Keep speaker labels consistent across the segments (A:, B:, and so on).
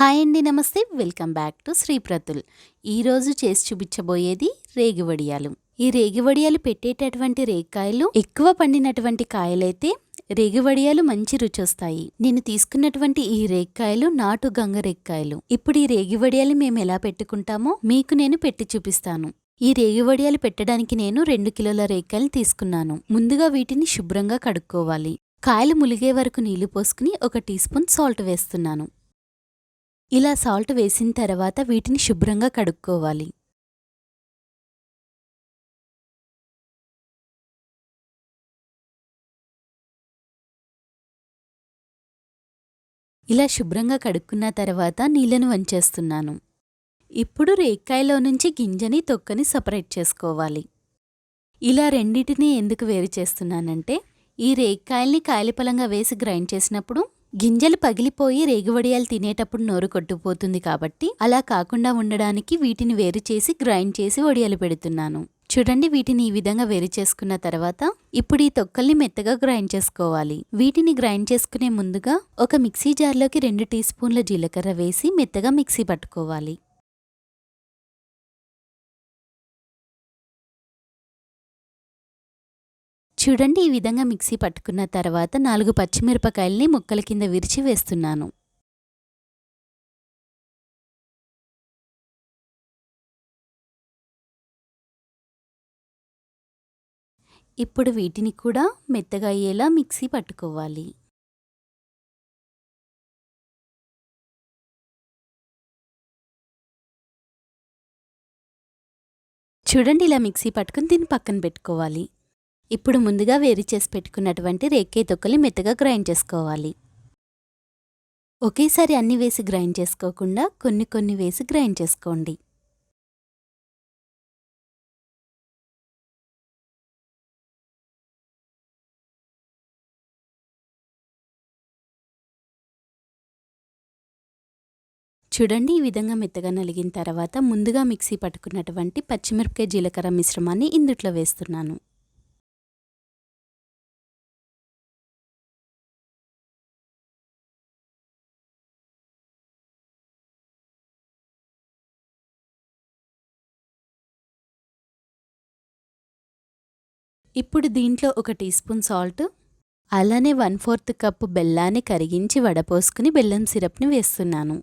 A: Hi అండి నమస్తే. Welcome back to శ్రీప్రతుల్ ఈరోజు చేసి చూపించబోయేది రేగి వడియాలు. ఈ రేగి వడియాలు పెట్టేటటువంటి రేగికాయలు ఎక్కువ పండినటువంటి కాయలైతే రేగి వడియాలు మంచి రుచి వస్తాయి నేను తీసుకున్నటువంటి ఈ రేగికాయలు నాటు గంగ రేగికాయలు. ఇప్పుడు ఈ రేగి వడియాలు మేము ఎలా పెట్టుకుంటామో మీకు నేను పెట్టి చూపిస్తాను. ఈ రేగి వడియాలు పెట్టడానికి నేను రెండు కిలోల రేగికాయలు తీసుకున్నాను. ముందుగా వీటిని శుభ్రంగా కడుక్కోవాలి. కాయలు ములిగే వరకు నీళ్ళు పోసుకుని ఒక టీ స్పూన్ సాల్ట్ వేస్తున్నాను. ఇలా సాల్ట్ వేసిన తర్వాత వీటిని శుభ్రంగా కడుక్కోవాలి. ఇలా శుభ్రంగా కడుక్కున్న తర్వాత నీళ్ళను వంచేస్తున్నాను. ఇప్పుడు రేక్కాయలో నుంచి గింజని తొక్కని సపరేట్ చేసుకోవాలి. ఇలా రెండింటిని ఎందుకు వేరు చేస్తున్నానంటే ఈ రేక్కాయల్ని కాయలిపలంగా వేసి గ్రైండ్ చేసినప్పుడు గింజలు పగిలిపోయి రేగువడియాలు తినేటప్పుడు నోరు కొట్టుకుపోతుంది కాబట్టి అలా కాకుండా ఉండడానికి వీటిని వేరు చేసి గ్రైండ్ చేసి వడియాలు పెడుతున్నాను. చూడండి వీటిని ఈ విధంగా వేరు చేసుకున్న తర్వాత ఇప్పుడు ఈ తొక్కల్ని మెత్తగా గ్రైండ్ చేసుకోవాలి. వీటిని గ్రైండ్ చేసుకునే ముందుగా ఒక మిక్సీ జార్లోకి రెండు టీ స్పూన్ల జీలకర్ర వేసి మెత్తగా మిక్సీ పట్టుకోవాలి. చూడండి ఈ విధంగా మిక్సీ పట్టుకున్న తర్వాత నాలుగు పచ్చిమిరపకాయల్ని ముక్కల కింద విరిచి వేస్తున్నాను. ఇప్పుడు వీటిని కూడా మెత్తగా అయ్యేలా మిక్సీ పట్టుకోవాలి. చూడండి ఇలా మిక్సీ పట్టుకుని దీన్ని పక్కన పెట్టుకోవాలి. ఇప్పుడు ముందుగా వేరు చేసి పెట్టుకున్నటువంటి రేకే తొక్కలు మెత్తగా గ్రైండ్ చేసుకోవాలి. ఒకేసారి అన్ని వేసి గ్రైండ్ చేసుకోకుండా కొన్ని కొన్ని వేసి గ్రైండ్ చేసుకోండి. చూడండి ఈ విధంగా మెత్తగా నలిగిన తర్వాత ముందుగా మిక్సీ పట్టుకున్నటువంటి పచ్చిమిరపకాయ జీలకర్ర మిశ్రమాన్ని ఇందుట్లో వేస్తున్నాను. ఇప్పుడు దీంట్లో ఒక టీ స్పూన్ సాల్ట్ అలానే వన్ ఫోర్త్ కప్పు బెల్లాన్ని కరిగించి వడపోసుకుని బెల్లం సిరప్ని వేస్తున్నాను.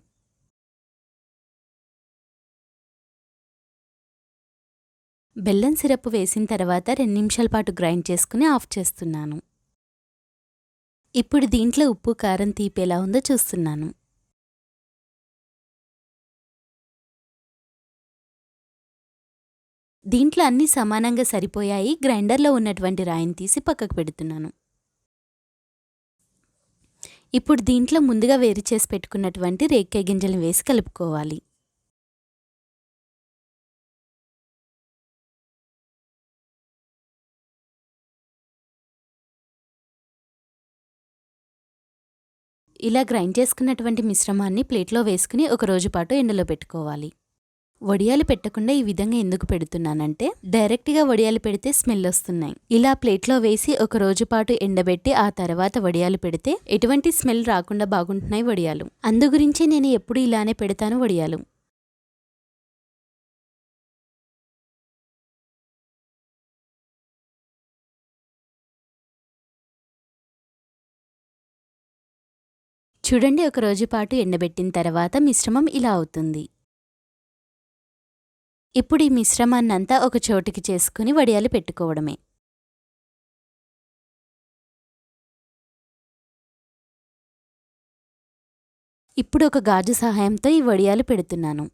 A: బెల్లం సిరప్ వేసిన తర్వాత రెండు నిమిషాల పాటు గ్రైండ్ చేసుకుని ఆఫ్ చేస్తున్నాను. ఇప్పుడు దీంట్లో ఉప్పు కారం తీపి ఎలా ఉందో చూస్తున్నాను. దీంట్లో అన్నీ సమానంగా సరిపోయాయి. గ్రైండర్లో ఉన్నటువంటి రాయిని తీసి పక్కకు పెడుతున్నాను. ఇప్పుడు దీంట్లో ముందుగా వేరు చేసి పెట్టుకున్నటువంటి రేక్కాయ గింజలను వేసి కలుపుకోవాలి. ఇలా గ్రైండ్ చేసుకున్నటువంటి మిశ్రమాన్ని ప్లేట్లో వేసుకుని ఒక రోజు పాటు ఎండలో పెట్టుకోవాలి. వడియాలు పెట్టకుండా ఈ విధంగా ఎందుకు పెడుతున్నానంటే డైరెక్ట్గా వడియాలు పెడితే స్మెల్ వస్తున్నాయి. ఇలా ప్లేట్లో వేసి ఒక రోజు పాటు ఎండబెట్టి ఆ తర్వాత వడియాలు పెడితే ఎటువంటి స్మెల్ రాకుండా బాగుంటున్నాయి వడియాలు. అందు గురించి నేను ఎప్పుడు ఇలానే పెడతాను వడియాలు. చూడండి ఒక రోజు పాటు ఎండబెట్టిన తర్వాత మిశ్రమం ఇలా అవుతుంది. ఇప్పుడు ఈ మిశ్రమాన్నంతా ఒక చోటికి చేసుకుని వడియాలు పెట్టుకోవడమే. ఇప్పుడు ఒక గాజు సహాయంతో ఈ వడియాలు పెడుతున్నాను.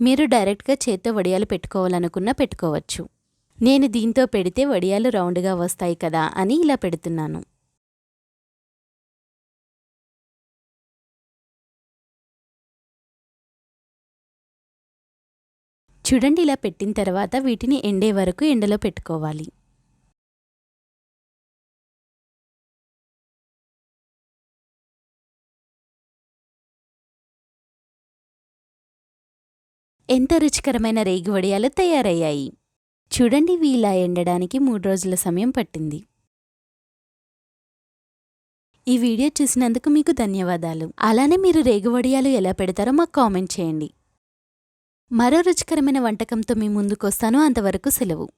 A: మీరు డైరెక్ట్గా చేత్తో వడియాలు పెట్టుకోవాలనుకున్నా పెట్టుకోవచ్చు. నేను దీంతో పెడితే వడియాలు రౌండ్గా వస్తాయి కదా అని ఇలా పెడుతున్నాను. చూడండి ఇలా పెట్టిన తర్వాత వీటిని ఎండే వరకు ఎండలో పెట్టుకోవాలి. ఎంత రుచికరమైన రేగి వడియాలు తయారయ్యాయి. చూడండి వీలా ఎండడానికి మూడు రోజుల సమయం పట్టింది. ఈ వీడియో చూసినందుకు మీకు ధన్యవాదాలు. అలానే మీరు రేగువడియాలు ఎలా పెడతారో మాకు కామెంట్ చేయండి. మరో రుచికరమైన వంటకంతో మీ ముందుకొస్తాను. అంతవరకు సెలవు.